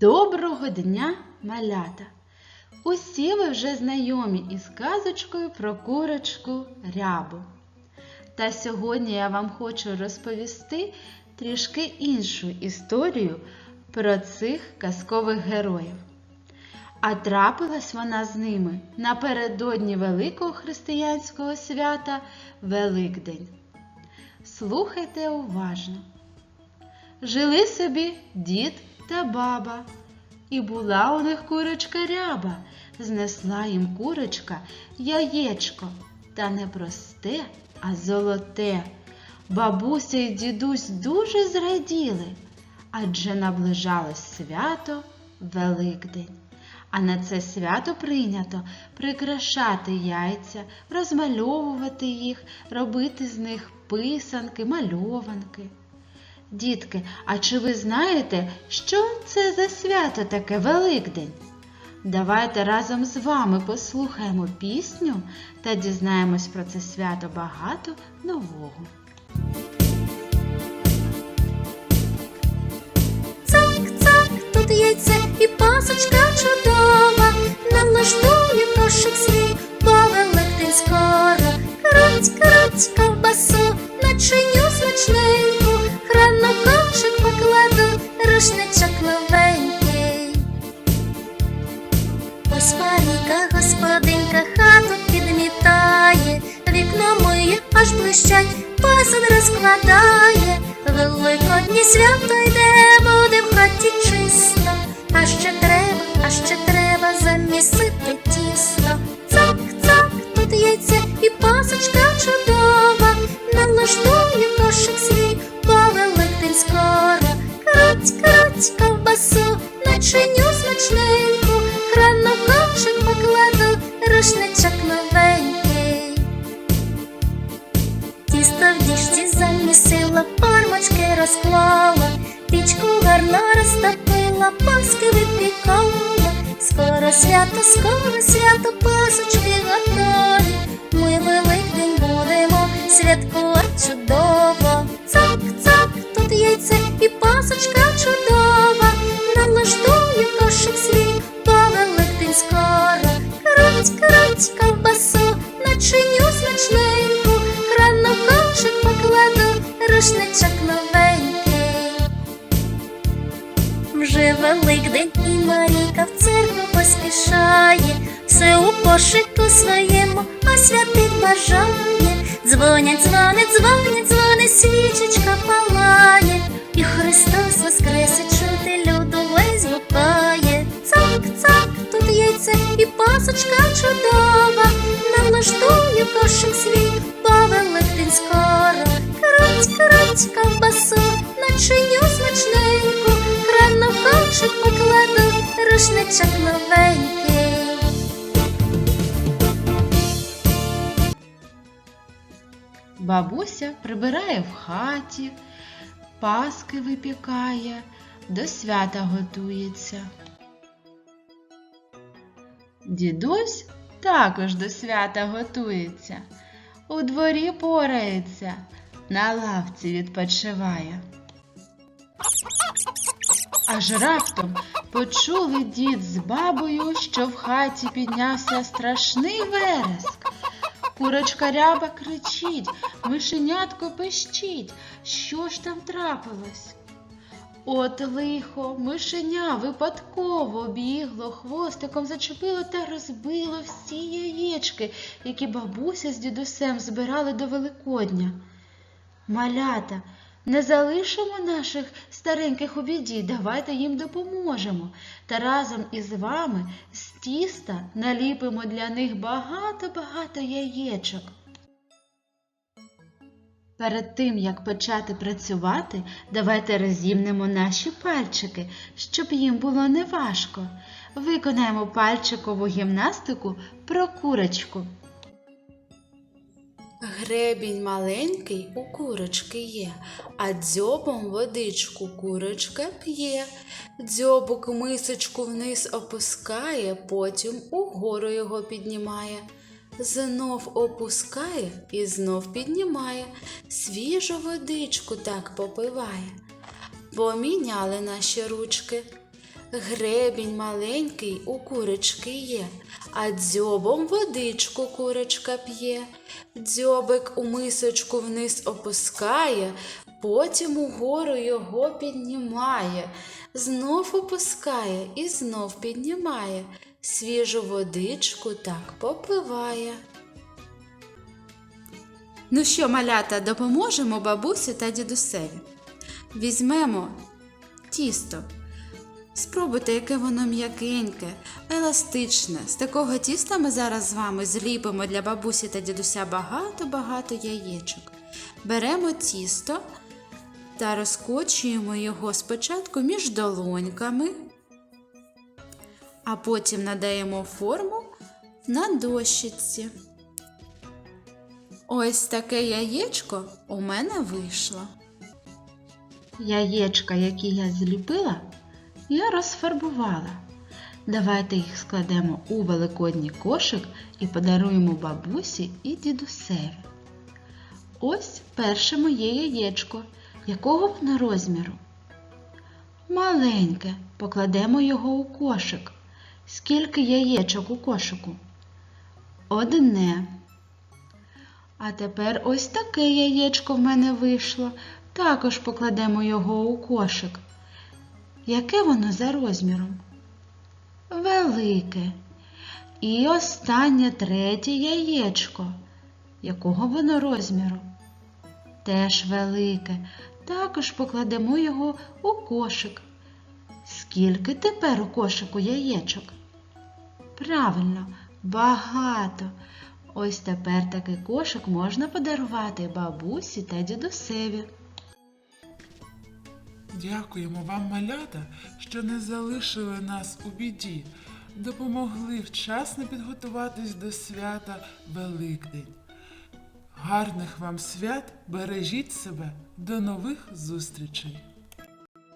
Доброго дня, малята! Усі ви вже знайомі із казочкою про курочку рябу. Та сьогодні я вам хочу розповісти трішки іншу історію про цих казкових героїв. А трапилась вона з ними напередодні великого християнського свята Великдень. Слухайте уважно. Жили собі дід та баба, і була у них курочка ряба. Знесла їм курочка яєчко, та не просте, а золоте. Бабуся і дідусь дуже зраділи, адже наближалось свято Великдень. А на це свято прийнято прикрашати яйця, розмальовувати їх, робити з них писанки, мальованки. Дітки, а чи ви знаєте, що це за свято таке Великдень? Давайте разом з вами послухаємо пісню та дізнаємось про це свято багато нового. Цак-цак, тут яйце і пасочка чудова, налаштує кошик свій, бо великдень скоро. Круть, круть, Israel. Тісто в діжці замісила, формочки розклала, пічку гарно розтопила, паски випікала. Скоро свято, скоро свято, пасочки готові. Ми великдень будемо святкувати чудово. Цак, цак, тут яйце і пасочка чудова. Налаштує кошик свій, бо великдень скоро. Круть, круть, ковбасу, начиню храно кошик покладу, рушничок новенький. Вже Великдень і Марійка в церкву поспішає, все у кошику своєму, а святих бажає. Дзвонять, дзвонить, дзвонить, дзвонить, свічечка палає, і Христос воскресе, чути люду весь гукає. Цак, цак, тут яйце і пасочка чудова, Бабуся прибирає в хаті, паски випікає, до свята готується. Дідусь також до свята готується, у дворі порається, на лавці відпочиває. Аж раптом почули дід з бабою, що в хаті піднявся страшний вереск. Курочка ряба кричить, мишенятко пищить. Що ж там трапилось? От лихо, мишеня випадково бігло, хвостиком зачепило та розбило всі яєчки, які бабуся з дідусем збирали до Великодня. Малята, не залишимо наших стареньких у біді, давайте їм допоможемо. Та разом із вами з тіста наліпимо для них багато-багато яєчок. Перед тим, як почати працювати, давайте розімнемо наші пальчики, щоб їм було неважко. Виконаємо пальчикову гімнастику про курочку. Гребінь маленький у курочки є, а дзьобом водичку курочка п'є. Дзьобок мисочку вниз опускає, потім угору його піднімає. Знов опускає і знов піднімає, свіжу водичку так попиває. Поміняли наші ручки. Гребінь маленький у курочки є, а дзьобом водичку курочка п'є. Дзьобик у мисочку вниз опускає, потім угору його піднімає, знов опускає і знов піднімає, свіжу водичку так попиває. Ну що, малята, допоможемо бабусі та дідусеві. Візьмемо тісто. Спробуйте, яке воно м'якеньке, еластичне. З такого тіста ми зараз з вами зліпимо для бабусі та дідуся багато-багато яєчок. Беремо тісто та розкочуємо його спочатку між долоньками, а потім надаємо форму на дощиці. Ось таке яєчко у мене вийшло. Яєчка, які я зліпила, я розфарбувала. Давайте їх складемо у великодній кошик і подаруємо бабусі і дідусеві. Ось перше моє яєчко. Якого воно розміру? Маленьке. Покладемо його у кошик. Скільки яєчок у кошику? Одне. А тепер ось таке яєчко в мене вийшло. Також покладемо його у кошик. Яке воно за розміром? Велике. І останнє третє яєчко. Якого воно розміру? Теж велике. Також покладемо його у кошик. Скільки тепер у кошику яєчок? Правильно, багато. Ось тепер такий кошик можна подарувати бабусі та дідусеві. Дякуємо вам, малята, що не залишили нас у біді, допомогли вчасно підготуватись до свята Великдень. Гарних вам свят, бережіть себе, до нових зустрічей!